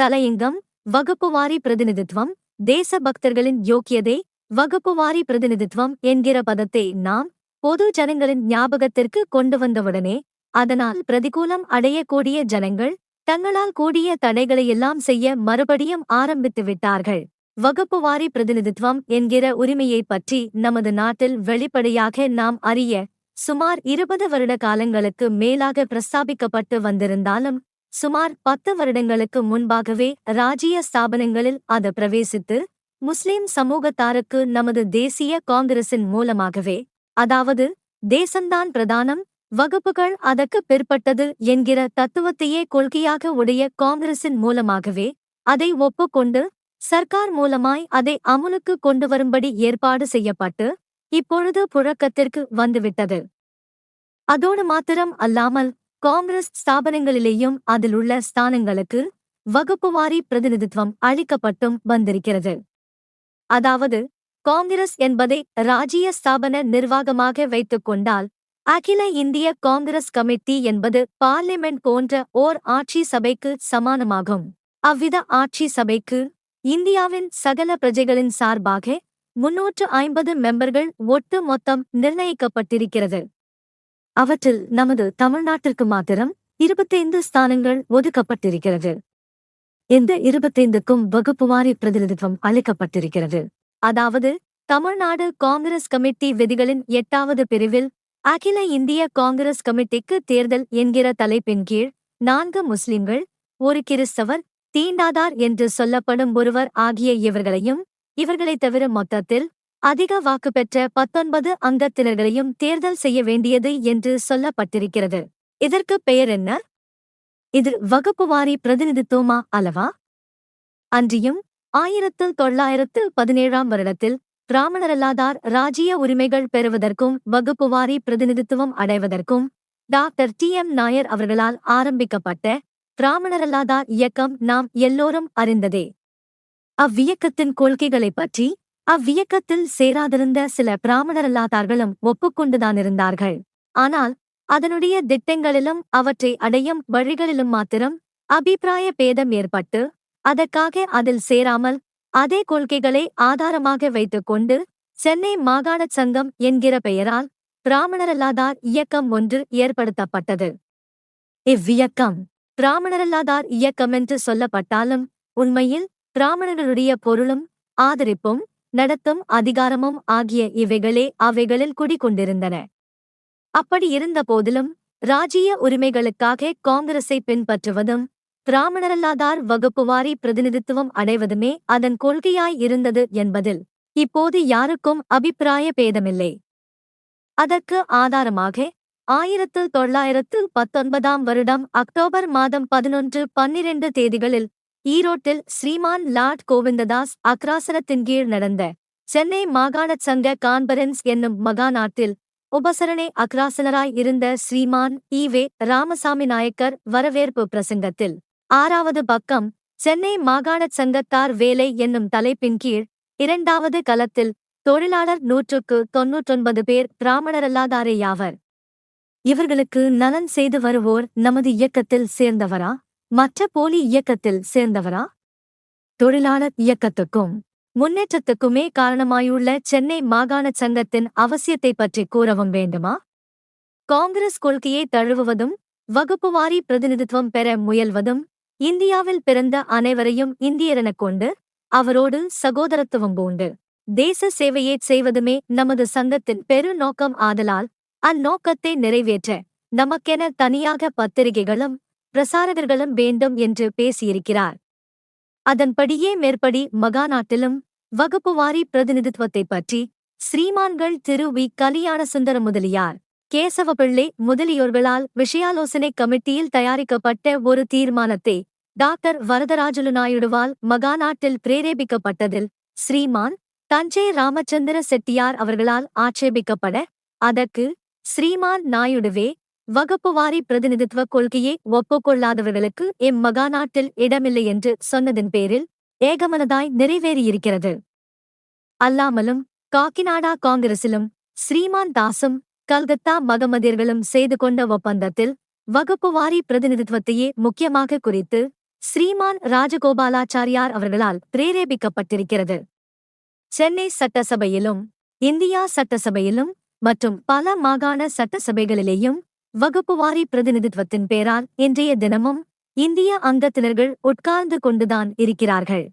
தலையங்கம் வகுப்புவாரி பிரதிநிதித்துவம் தேச பக்தர்களின் யோக்கியதை வகுப்புவாரி பிரதிநிதித்துவம் என்கிற பதத்தை நாம் பொது ஜனங்களின் ஞாபகத்திற்கு கொண்டு வந்தவுடனே அதனால் பிரதிகூலம் அடையக்கூடிய ஜனங்கள் தங்களால் கூடிய தடைகளையெல்லாம் செய்ய மறுபடியும் ஆரம்பித்து விட்டார்கள். வகுப்புவாரி பிரதிநிதித்துவம் என்கிற உரிமையைப் பற்றி நமது நாட்டில் வெளிப்படையாக நாம் அறிய சுமார் இருபது வருட காலங்களுக்கு மேலாக பிரஸ்தாபிக்கப்பட்டு வந்திருந்தாலும் சுமார் பத்து வருடங்களுக்கு முன்பாகவே ராஜ்ய ஸ்தாபனங்களில் அது பிரவேசித்து முஸ்லிம் சமூகத்தாருக்கு நமது தேசிய காங்கிரசின் மூலமாகவே அதாவது தேசம்தான் பிரதானம் வகுப்புகள் அதற்கு பிற்பட்டது என்கிற தத்துவத்தையே கொள்கையாக உடைய காங்கிரசின் மூலமாகவே அதை ஒப்புக்கொண்டு சர்க்கார் மூலமாய் அதை அமுலுக்கு கொண்டு வரும்படி ஏற்பாடு செய்யப்பட்டு இப்பொழுது புழக்கத்திற்கு வந்துவிட்டது. அதோடு மாத்திரம் அல்லாமல் காங்கிரஸ் ஸ்தாபனங்களிலேயும் அதிலுள்ள ஸ்தானங்களுக்கு வகுப்புவாரி பிரதிநிதித்துவம் அளிக்கப்பட்டும் வந்திருக்கிறது. அதாவது காங்கிரஸ் என்பதை ராஜ்ய ஸ்தாபன நிர்வாகமாக வைத்துக் கொண்டால் அகில இந்திய காங்கிரஸ் கமிட்டி என்பது பார்லிமெண்ட் போன்ற ஓர் ஆட்சி சபைக்கு சமானமாகும். அவ்வித ஆட்சி சபைக்கு இந்தியாவின் சகல பிரஜைகளின் சார்பாக முன்னூற்று ஐம்பது மெம்பர்கள் ஒட்டு மொத்தம் நிர்ணயிக்கப்பட்டிருக்கிறது. அவற்றில் நமது தமிழ்நாட்டிற்கு மாத்திரம் இருபத்தைந்து ஸ்தானங்கள் ஒதுக்கப்பட்டிருக்கிறது. இந்த இருபத்தைந்துக்கும் வகுப்புவாரி பிரதிநிதித்துவம் அளிக்கப்பட்டிருக்கிறது. அதாவது தமிழ்நாடு காங்கிரஸ் கமிட்டி விதிகளின் எட்டாவது பிரிவில் அகில இந்திய காங்கிரஸ் கமிட்டிக்கு தேர்தல் என்கிற தலைப்பின் கீழ் நான்கு முஸ்லிம்கள் ஒரு கிறிஸ்தவர் தீண்டாதார் என்று சொல்லப்படும் ஒருவர் ஆகிய இவர்களையும் இவர்களைத் தவிர மொத்தத்தில் அதிக வாக்கு பெற்ற பத்தொன்பது அங்கத்தினர்களையும் தேர்தல் செய்ய வேண்டியது என்று சொல்லப்பட்டிருக்கிறது. இதற்கு பெயர் என்ன? இது வகுப்புவாரி பிரதிநிதித்துவமா அல்லவா? அன்றியும் ஆயிரத்து தொள்ளாயிரத்து பதினேழாம் வருடத்தில் பிராமணரல்லாதார் ராஜ்ய உரிமைகள் பெறுவதற்கும் வகுப்புவாரி பிரதிநிதித்துவம் அடைவதற்கும் டாக்டர் டி எம் நாயர் அவர்களால் ஆரம்பிக்கப்பட்ட பிராமணரல்லாதார் இயக்கம் நாம் எல்லோரும் அறிந்ததே. அவ்வியக்கத்தின் கொள்கைகளைப் பற்றி அவ்வியக்கத்தில் சேராதிருந்த சில பிராமணரல்லாதார்களும் ஒப்புக்கொண்டுதானிருந்தார்கள். ஆனால் அதனுடைய திட்டங்களிலும் அவற்றை அடையும் வழிகளிலும் மாத்திரம் அபிப்பிராய பேதம் ஏற்பட்டு அதற்காக அதில் சேராமல் அதே கொள்கைகளை ஆதாரமாக வைத்துக்கொண்டு சென்னை மாகாணச் சங்கம் என்கிற பெயரால் பிராமணரல்லாதார் இயக்கம் ஒன்று ஏற்படுத்தப்பட்டது. இவ்வியக்கம் பிராமணரல்லாதார் இயக்கம் என்று சொல்லப்பட்டாலும் உண்மையில் பிராமணர்களுடைய பொருளும் ஆதரிப்பும் நடத்தும் அதிகாரமும் ஆகிய இவைகளே அவைகளில் குடிகொண்டிருந்தன. அப்படி இருந்த போதிலும் ராஜ்ய உரிமைகளுக்காக காங்கிரஸை பின்பற்றுவதும் பிராமணரல்லாதார் வகுப்புவாரி பிரதிநிதித்துவம் அடைவதுமே அதன் கொள்கையாய் இருந்தது என்பதில் இப்போது யாருக்கும் அபிப்பிராய பேதமில்லை. அதற்கு ஆதாரமாக ஆயிரத்து தொள்ளாயிரத்து பத்தொன்பதாம் வருடம் அக்டோபர் மாதம் பதினொன்று பன்னிரண்டு தேதிகளில் ஈரோட்டில் ஸ்ரீமான் லார்ட் கோவிந்ததாஸ் அக்ராசனத்தின் கீழ் நடந்த சென்னை மாகாணச் சங்க கான்பரன்ஸ் என்னும் மகாநாட்டில் உபசரணை அக்ராசனராய் இருந்த ஸ்ரீமான் ஈவே ராமசாமி நாயக்கர் வரவேற்பு பிரசங்கத்தில். ஆறாவது பக்கம் சென்னை மாகாணச் சங்கத்தார் வேலை என்னும் தலைப்பின் கீழ் இரண்டாவது கலத்தில் தொழிலாளர் நூற்றுக்கு தொன்னூற்றொன்பது பேர் பிராமணரல்லாதாரேயாவர் இவர்களுக்கு நலன் செய்து வருவோர் நமது இயக்கத்தில் சேர்ந்தவரா? மற்ற போலி இயக்கத்தில் சேர்ந்தவரா? தொழிலாளர் இயக்கத்துக்கும் முன்னேற்றத்துக்குமே காரணமாயுள்ள சென்னை மாகாணச் சங்கத்தின் அவசியத்தை பற்றி கூறவும் வேண்டுமா? காங்கிரஸ் கொள்கையை தழுவுவதும் வகுப்புவாரி பிரதிநிதித்துவம் பெற முயல்வதும் இந்தியாவில் பிறந்த அனைவரையும் இந்தியரெனக் கொண்டு அவரோடு சகோதரத்துவம் பூண்டு தேச சேவையைச் செய்வதுமே நமது சங்கத்தின் பெரு நோக்கம் ஆதலால் அந்நோக்கத்தை நிறைவேற்ற நமக்கென தனியாக பத்திரிகைகளும் பிரசாரகர்களும் வேண்டும் என்று பேசியிருக்கிறார். அதன்படியே மேற்படி மகாநாட்டிலும் வகுப்புவாரி பிரதிநிதித்துவத்தைப் பற்றி ஸ்ரீமான்கள் திரு. வி. கலியாணசுந்தர முதலியார் கேசவபிள்ளை முதலியோர்களால் விஷயாலோசனை கமிட்டியில் தயாரிக்கப்பட்ட ஒரு தீர்மானத்தை டாக்டர் வரதராஜுலு நாயுடுவால் மகாநாட்டில் பிரேரேபிக்கப்பட்டதில் ஸ்ரீமான் தஞ்சை ராமச்சந்திர செட்டியார் அவர்களால் ஆட்சேபிக்கப்பட அதற்கு ஸ்ரீமான் நாயுடுவே வகுப்புவாரி பிரதிநிதித்துவ கொள்கையை ஒப்புக்கொள்ளாதவர்களுக்கு இம்மகாநாட்டில் இடமில்லை என்று சொன்னதின் பேரில் ஏகமனதாய் நிறைவேறியிருக்கிறது. அல்லாமலும் காக்கிநாடா காங்கிரசிலும் ஸ்ரீமான் தாசும் கல்கத்தா மகமதிர்களும் செய்து கொண்ட ஒப்பந்தத்தில் வகுப்புவாரி பிரதிநிதித்துவத்தையே முக்கியமாக குறித்து ஸ்ரீமான் ராஜகோபாலாச்சாரியார் அவர்களால் பிரேரேபிக்கப்பட்டிருக்கிறது. சென்னை சட்டசபையிலும் இந்தியா சட்டசபையிலும் மற்றும் பல மாகாண சட்டசபைகளிலேயும் வகுப்புவாரி பிரதிநிதித்துவத்தின் பேரால் இன்றைய தினமும் இந்திய அங்கத்தினர்கள் உட்கார்ந்து கொண்டுதான் இருக்கிறார்கள்.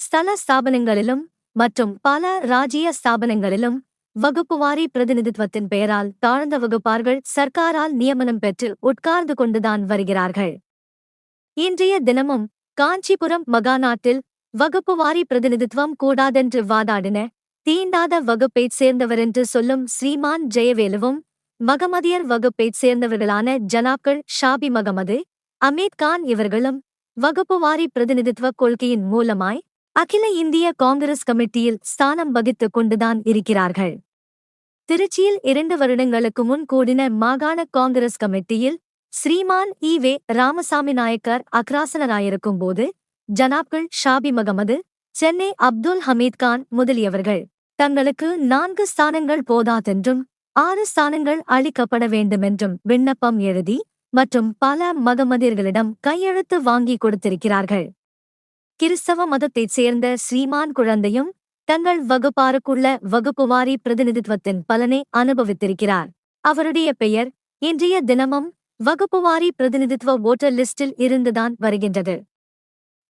ஸ்தல ஸ்தாபனங்களிலும் மற்றும் பல ராஜ்ய ஸ்தாபனங்களிலும் வகுப்புவாரி பிரதிநிதித்துவத்தின் பெயரால் தாழ்ந்த வகுப்பார்கள் சர்க்காரால் நியமனம் பெற்று உட்கார்ந்து கொண்டுதான் வருகிறார்கள். இன்றைய தினமும் காஞ்சிபுரம் மகாநாட்டில் வகுப்புவாரி பிரதிநிதித்துவம் கூடாதென்று வாதாடின தீண்டாத வகுப்பைச் சேர்ந்தவரென்று சொல்லும் ஸ்ரீமான் ஜெயவேலுவும் மகமதியர் வகுப்பைச் சேர்ந்தவர்களான ஜனாப்கள் ஷாபி மகமது அமீத் கான் இவர்களும் வகுப்புவாரி பிரதிநிதித்துவ கொள்கையின் மூலமாய் அகில இந்திய காங்கிரஸ் கமிட்டியில் ஸ்தானம் வகித்துக் கொண்டுதான் இருக்கிறார்கள். திருச்சியில் இரண்டு வருடங்களுக்கு முன் கூடின மாகாண காங்கிரஸ் கமிட்டியில் ஸ்ரீமான் ஈ வே. ராமசாமி நாயக்கர் அக்ராசனராயிருக்கும் போது ஜனாப்கள் ஷாபி மகமது சென்னை அப்துல் ஹமீத் கான் முதலியவர்கள் தங்களுக்கு நான்கு ஸ்தானங்கள் போதாதென்றும் ஆறு ஸ்தானங்கள் அளிக்கப்பட வேண்டுமென்றும் விண்ணப்பம் எழுதி மற்றும் பல மகமதியர்களிடம் கையெழுத்து வாங்கி கொடுத்திருக்கிறார்கள். கிறிஸ்தவ மதத்தைச் சேர்ந்த ஸ்ரீமான் குழந்தையும் தங்கள் வகுப்பாருக்குள்ள வகுப்புவாரி பிரதிநிதித்துவத்தின் பலனை அனுபவித்திருக்கிறார். அவருடைய பெயர் இன்றைய தினமும் வகுப்புவாரி பிரதிநிதித்துவ ஓட்டர் லிஸ்டில் இருந்துதான் வருகின்றது.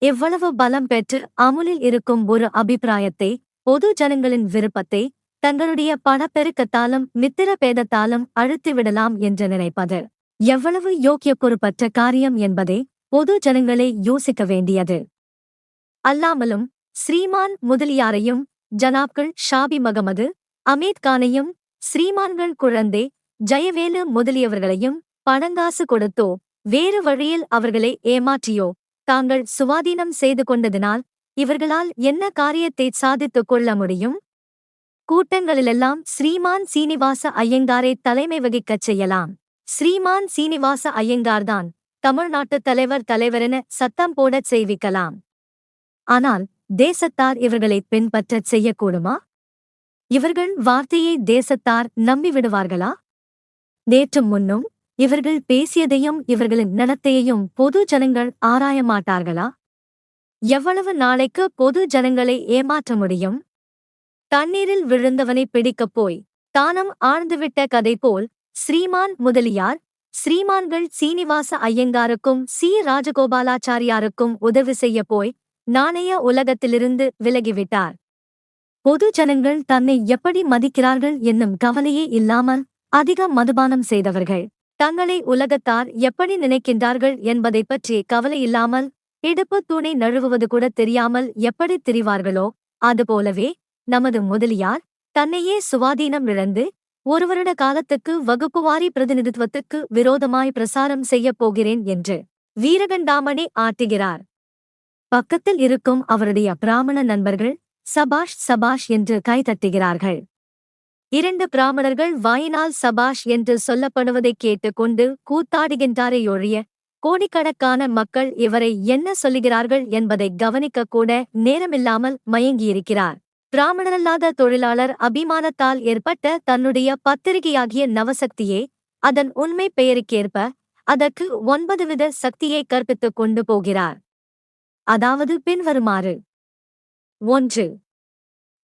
இவ்வளவு பலம் பெற்று அமுலில் இருக்கும் ஒரு அபிப்பிராயத்தை பொது ஜனங்களின் விருப்பத்தை தங்களுடைய பணப்பெருக்கத்தாலும் மித்திர பேதத்தாலும் அழுத்திவிடலாம் என்று நினைப்பது எவ்வளவு யோக்கிய பொறுப்பற்ற காரியம் என்பதை பொது ஜனங்களே யோசிக்க வேண்டியது. அல்லாமலும் ஸ்ரீமான் முதலியாரையும் ஜனாப்கள் ஷாபி மகமது அமீத் கானையும் ஸ்ரீமான்கள் குழந்தை ஜெயவேலு முதலியவர்களையும் பணங்காசு கொடுத்தோ வேறு வழியில் அவர்களை ஏமாற்றியோ தாங்கள் சுவாதீனம் செய்து கொண்டதினால் இவர்களால் என்ன காரியத்தை சாதித்துக் கொள்ள முடியும்? கூட்டங்களிலெல்லாம் ஸ்ரீமான் சீனிவாச ஐயங்காரை தலைமை வகிக்கச் செய்யலாம். ஸ்ரீமான் சீனிவாச ஐயங்கார்தான் தமிழ்நாட்டு தலைவர் தலைவரென சத்தம் போடச் செய்விக்கலாம். ஆனால் தேசத்தார் இவர்களை பின்பற்றச் செய்யக்கூடுமா? இவர்கள் வார்த்தையை தேசத்தார் நம்பிவிடுவார்களா? நேற்று முன்னும் இவர்கள் பேசியதையும் இவர்களின் நடத்தையையும் பொது ஜனங்கள் ஆராய மாட்டார்களா? எவ்வளவு நாளைக்கு பொது ஜனங்களை ஏமாற்ற முடியும்? தண்ணீரில் விழுந்தவனை பிடிக்கப் போய் தானம் ஆழ்ந்துவிட்ட கதை போல் ஸ்ரீமான் முதலியார் ஸ்ரீமான்கள் சீனிவாச ஐயங்காருக்கும் சி. ராஜகோபாலாச்சாரியாருக்கும் உதவி செய்ய போய் நாணய உலகத்திலிருந்து விலகிவிட்டார். பொது ஜனங்கள் தன்னை எப்படி மதிக்கிறார்கள் என்னும் கவலையே இல்லாமல் அதிக மதுபானம் செய்தவர்கள். தங்களை உலகத்தார் எப்படி நினைக்கின்றார்கள் என்பதைப் பற்றி கவலை இல்லாமல் இடுப்பு தூணை நழுவுவது கூட தெரியாமல் எப்படி திரிவார்களோ அதுபோலவே நமது முதலியார் தன்னையே சுவாதீனம் இழந்து ஒரு வருட காலத்துக்கு வகுப்புவாரி பிரதிநிதித்துவத்துக்கு விரோதமாய் பிரசாரம் செய்யப் போகிறேன் என்று வீரகண்டாமணி ஆட்டுகிறார் பக்கத்தில் இருக்கும் அவருடைய பிராமண நண்பர்கள் சபாஷ் சபாஷ் என்று கைதட்டுகிறார்கள் இரண்டு பிராமணர்கள் வாயினால் சபாஷ் என்று சொல்லப்படுவதைக் கேட்டுக்கொண்டு கூத்தாடுகின்றாரையொழிய கோடிக்கணக்கான மக்கள் இவரை என்ன சொல்லுகிறார்கள் என்பதை கவனிக்கக்கூட நேரமில்லாமல் மயங்கியிருக்கிறார். பிராமணரல்லாத தொழிலாளர் அபிமானத்தால் ஏற்பட்ட தன்னுடைய பத்திரிகையாகிய நவசக்தியே அதன் உண்மை பெயருக்கேற்ப அதற்கு ஒன்பது வித சக்தியை கற்பித்துக் கொண்டு போகிறார். அதாவது பின்வருமாறு. ஒன்று.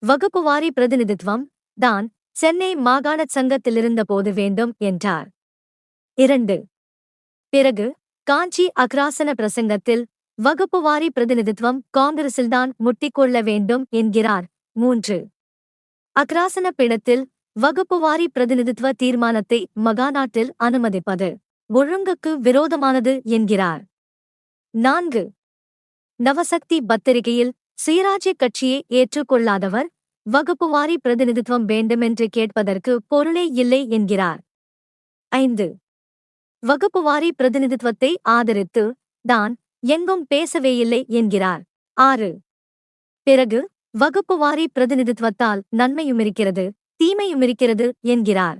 வகுப்புவாரி பிரதிநிதித்துவம் தான் சென்னை மாகாண சங்கத்திலிருந்தபோது வேண்டும் என்றார். இரண்டு. பிறகு காஞ்சி அக்ராசன பிரசங்கத்தில் வகுப்புவாரி பிரதிநிதித்துவம் காங்கிரசில்தான் முட்டிக்கொள்ள வேண்டும் என்கிறார் மூன்று. அக்ராசன பிணத்தில் வகுப்புவாரி பிரதிநிதித்துவ தீர்மானத்தை மகாநாட்டில் அனுமதிப்பது. ஒழுங்குக்கு விரோதமானது என்கிறார். நான்கு. நவசக்தி பத்திரிகையில் சுயராஜ்ய கட்சியை ஏற்றுக்கொள்ளாதவர் வகுப்புவாரி பிரதிநிதித்துவம் வேண்டுமென்று கேட்பதற்கு பொருளே இல்லை என்கிறார். ஐந்து. வகுப்புவாரி பிரதிநிதித்துவத்தை ஆதரித்து தான் எங்கும் பேசவேயில்லை என்கிறார். ஆறு. பிறகு வகுப்புவாரி பிரதிநிதித்துவத்தால் நன்மையுமிருக்கிறது தீமையுமிருக்கிறது என்கிறார்.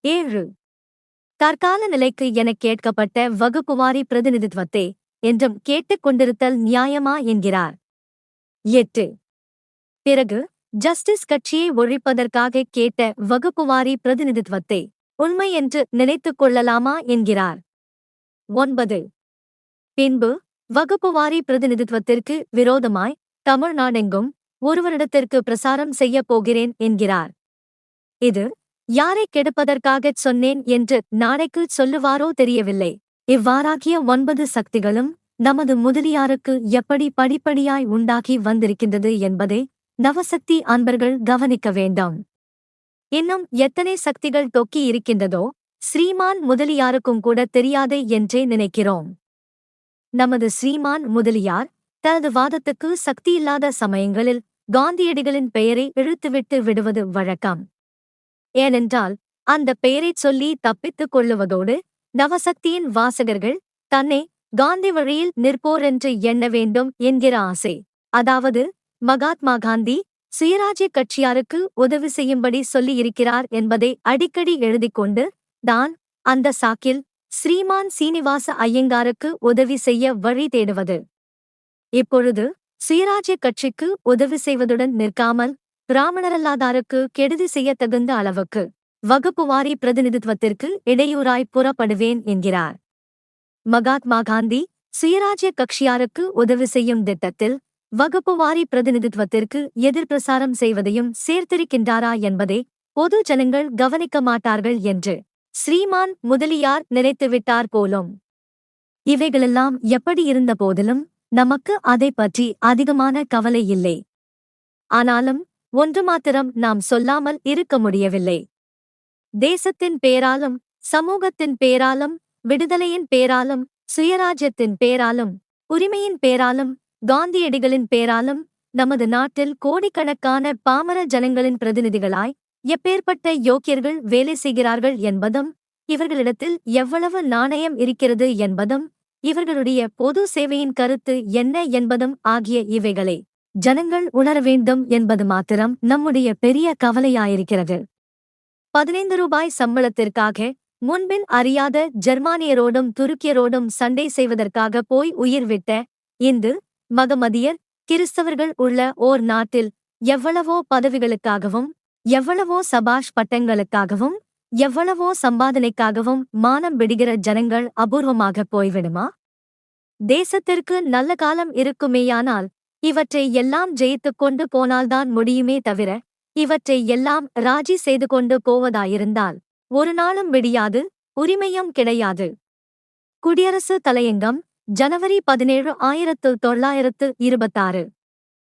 ஏழு. தற்கால நிலைக்கு எனக் கேட்கப்பட்ட வகுப்புவாரி பிரதிநிதித்துவத்தை என்றும் கேட்டுக் கொண்டிருத்தல் நியாயமா என்கிறார். எட்டு. பிறகு ஜஸ்டிஸ் கட்சியை ஒழிப்பதற்காக கேட்ட வகுப்புவாரி பிரதிநிதித்துவத்தை உண்மை என்று நினைத்துக் கொள்ளலாமா என்கிறார். ஒன்பது. பின்பு வகுப்புவாரி பிரதிநிதித்துவத்திற்கு விரோதமாய் தமிழ்நாடெங்கும் ஒருவரிடத்திற்கு பிரசாரம் செய்யப் போகிறேன் என்கிறார். இது யாரை கெடுப்பதற்காகச் சொன்னேன் என்று நாளைக்கு சொல்லுவாரோ தெரியவில்லை. இவ்வாறாகிய ஒன்பது சக்திகளும் நமது முதலியாருக்கு எப்படி படிப்படியாய் உண்டாகி வந்திருக்கின்றது என்பதை நவசக்தி அன்பர்கள் கவனிக்க வேண்டாம். இன்னும் எத்தனை சக்திகள் தொக்கி இருக்கின்றதோ ஸ்ரீமான் முதலியாருக்கும் கூட தெரியாதே என்றே நினைக்கிறோம். நமது ஸ்ரீமான் முதலியார் தனது வாதத்துக்கு சக்தியில்லாத சமயங்களில் காந்தியடிகளின் பெயரை இழுத்துவிட்டு விடுவது வழக்கம். ஏனென்றால் அந்த பெயரைச் சொல்லி தப்பித்துக் கொள்ளுவதோடு நவசக்தியின் வாசகர்கள் தன்னை காந்தி வழியில் நிற்போர் என்று எண்ண வேண்டும் என்கிற ஆசை. அதாவது மகாத்மா காந்தி சுயராஜ்ய கட்சியாருக்கு உதவி செய்யும்படி சொல்லியிருக்கிறார் என்பதை அடிக்கடி எழுதிக் கொண்டு தான் அந்த சாக்கில் ஸ்ரீமான் சீனிவாச ஐயங்காருக்கு உதவி செய்ய வழி தேடுவது. இப்பொழுது சுயராஜ்ய கட்சிக்கு உதவி செய்வதுடன் நிற்காமல் பிராமணரல்லாதாருக்கு கெடுதி செய்ய தகுந்த அளவுக்கு வகுப்புவாரி பிரதிநிதித்துவத்திற்கு இடையூறாய் புறப்படுவேன் என்கிறார். மகாத்மா காந்தி சுயராஜ்ய கட்சியாருக்கு உதவி செய்யும் திட்டத்தில் வகுப்புவாரி பிரதிநிதித்துவத்திற்கு எதிர்பிரசாரம் செய்வதையும் சேர்த்திருக்கின்றாரா என்பதை பொது ஜனங்கள் கவனிக்க மாட்டார்கள் என்று ஸ்ரீமான் முதலியார் நினைத்துவிட்டார் போலும். இவைகளெல்லாம் எப்படி இருந்த போதிலும் நமக்கு அதை பற்றி அதிகமான கவலை இல்லை. ஆனாலும் ஒன்று மாத்திரம் நாம் சொல்லாமல் இருக்க முடியவில்லை. தேசத்தின் பேராலும் சமூகத்தின் பேராலும் விடுதலையின் பேராலும் சுயராஜ்யத்தின் பேராலும் உரிமையின் பேராலும் காந்தியடிகளின் பேராலும் நமது நாட்டில் கோடிக்கணக்கான பாமர ஜனங்களின் பிரதிநிதிகளாய் எப்பேற்பட்ட யோக்கியர்கள் வேலை செய்கிறார்கள் என்பதும் இவர்களிடத்தில் எவ்வளவு நாணயம் இருக்கிறது என்பதும் இவர்களுடைய பொது சேவையின் கருத்து என்ன என்பதும் ஆகிய இவைகளை. ஜனங்கள் உணர வேண்டும் என்பது மாத்திரம் நம்முடைய பெரிய கவலையாயிருக்கிறது. பதினைந்து ரூபாய் சம்பளத்திற்காக முன்பின் அறியாத ஜெர்மானியரோடும் துருக்கியரோடும் சண்டை செய்வதற்காக போய் உயிர் விட்ட இந்து மகமதியர் கிறிஸ்தவர்கள் உள்ள ஓர் நாட்டில் எவ்வளவோ பதவிகளுக்காகவும் எவ்வளவோ சபாஷ் பட்டங்களுக்காகவும் எவ்வளவோ சம்பாதனைக்காகவும் மானம் விடுகிற ஜனங்கள் அபூர்வமாக போய்விடுமா? தேசத்திற்கு நல்ல காலம் இருக்குமேயானால் இவற்றை எல்லாம் ஜெயித்துக் கொண்டு போனால்தான் முடியுமே தவிர இவற்றை எல்லாம் ராஜி செய்து கொண்டு போவதாயிருந்தால் ஒரு நாளும் விடியாது உரிமையும் கிடையாது. குடியரசு தலையங்கம் ஜனவரி பதினேழு ஆயிரத்து தொள்ளாயிரத்து இருபத்தாறு.